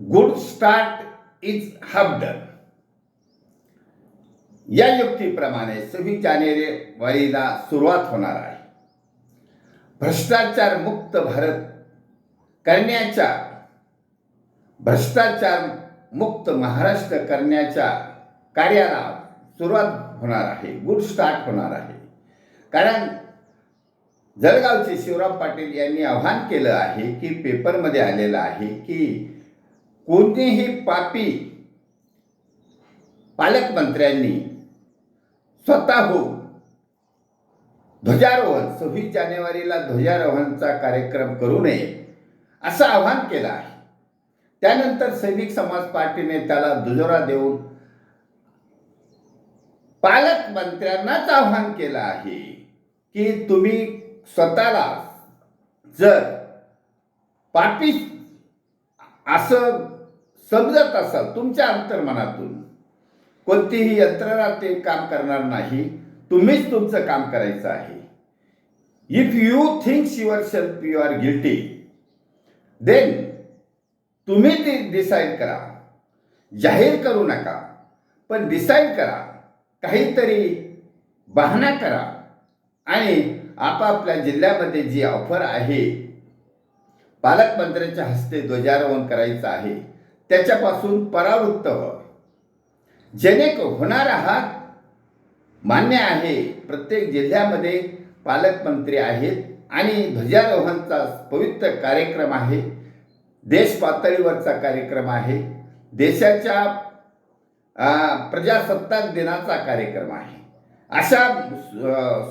Good start is half done. या युक्तीप्रमाणे सव्वीस जानेवारीला सुरुवात होणार आहे. भ्रष्टाचार मुक्त भारत करण्याच्या भ्रष्टाचार मुक्त महाराष्ट्र करण्याच्या कार्याला सुरुवात होणार आहे. गुड स्टार्ट होणार आहे. कारण जळगावचे शिवराम पाटील यांनी आव्हान केलं आहे की पेपरमध्ये आलेलं आहे की कोणतेही पापी पालकमंत्र्यांनी स्वतःहून ध्वजारोहण सव्वीस जानेवारीला ध्वजारोहणचा कार्यक्रम करू नये असं आवाहन केलं आहे. त्यानंतर सैनिक समाज पार्टीने त्याला दुजोरा देऊन पालकमंत्र्यांनाच आव्हान केलं आहे की तुम्ही स्वतःला जर पापी असं समजत असाल तुमच्या अंतर्मनातून कोणतीही यंत्रणा ते काम करणार नाही तुम्हीच तुमचं काम करायचं आहे. If you thinks yourself you are guilty then तुम्ही ते डिसाईड करा. जाहीर करू नका पण डिसाईड करा. काहीतरी बहाणा करा. आणि आपापल्या जिल्ह्यामध्ये जी ऑफर आहे पालकमंत्र्यांच्या हस्ते ध्वजारोहण करायचं आहे. त्याच्यापासून परावृत्त व्हा जेणेक होणार आहात मान्य आहे प्रत्येक जिल्ह्यामध्ये पालकमंत्री आहेत आणि ध्वजारोहणचा पवित्र कार्यक्रम आहे देश पातळीवरचा कार्यक्रम आहे देशाच्या प्रजासत्ताक दिनाचा कार्यक्रम आहे. अशा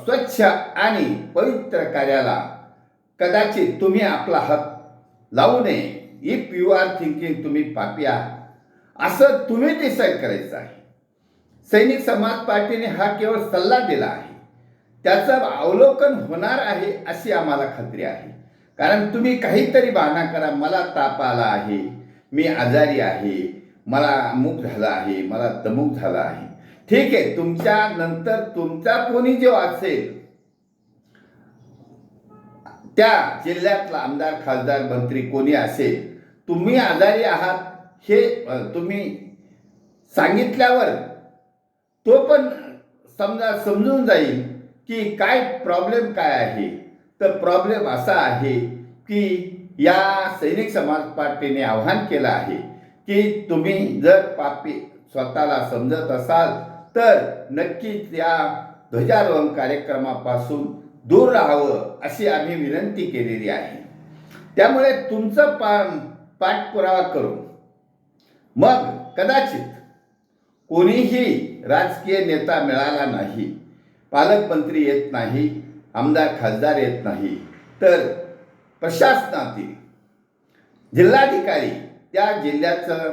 स्वच्छ आणि पवित्र कार्याला कदाचित तुम्ही आपला हात लावू नये. इफ यू आर थिंकिंग तुम्ही पापी आहात असं तुम्ही डिसाईड करायचं आहे. सैनिक समाज पार्टीने हा केवळ सल्ला दिला आहे. त्याचं अवलोकन होणार आहे अशी आम्हाला खात्री आहे. कारण तुम्ही काहीतरी बहाणा करा मला ताप आला आहे मी आजारी आहे मला अमुक झाला आहे मला तमुक झाला आहे. ठीक आहे तुमच्या नंतर तुमचा कोणी जो असेल त्या जिल्ह्यातला आमदार खासदार मंत्री कोणी असेल तुम्ही आजारी आहात हे तुम्ही सांगितल्यावर तो पण समजा समजून जाईल की काय प्रॉब्लेम काय आहे. तर प्रॉब्लेम असा आहे की या सैनिक समाज पार्टीने आव्हान केलं आहे की तुम्ही जर पापी स्वतःला समजत असाल तर नक्कीच या ध्वजारोहण कार्यक्रमापासून दूर राहावं अशी आम्ही विनंती केलेली आहे. त्यामुळे तुमचं पा पाठपुरावा करू. मग कदाचित कोणीही राजकीय नेता मिळाला नाही पालकमंत्री येत नाही आमदार खासदार येत नाही तर प्रशासनातील जिल्हाधिकारी त्या जिल्ह्याचं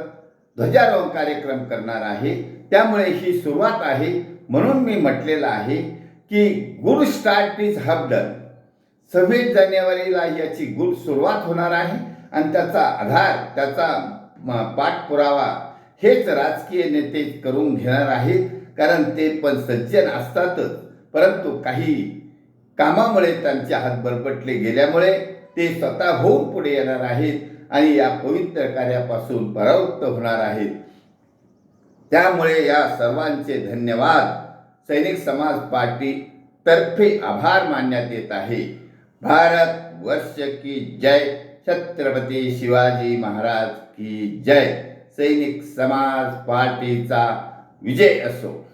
ध्वजारोहण कार्यक्रम करणार आहे. त्यामुळे ही सुरुवात आहे म्हणून मी म्हटलेलं आहे की good start is half done सव्वीस जानेवारीला याची गुड सुरुवात होणार आहे आणि त्याचा आधार त्याचा म, पाठपुरावा हेच राजकीय नेते करून घेणार आहेत. कारण ते पण सज्जन असतातच. परंतु काही कामामुळे त्यांचे हात बरपटले गेल्यामुळे ते स्वतः होऊन पुढे येणार आहेत आणि या पवित्र कार्यापासून परावृत्त होणार आहेत. त्यामुळे या सर्वांचे धन्यवाद. सैनिक समाज पार्टी तर्फे आभार मानण्यात येत आहे. भारत वर्ष की जय. छत्रपती शिवाजी महाराज की जय. सैनिक समाज पार्टीचा विजय असो.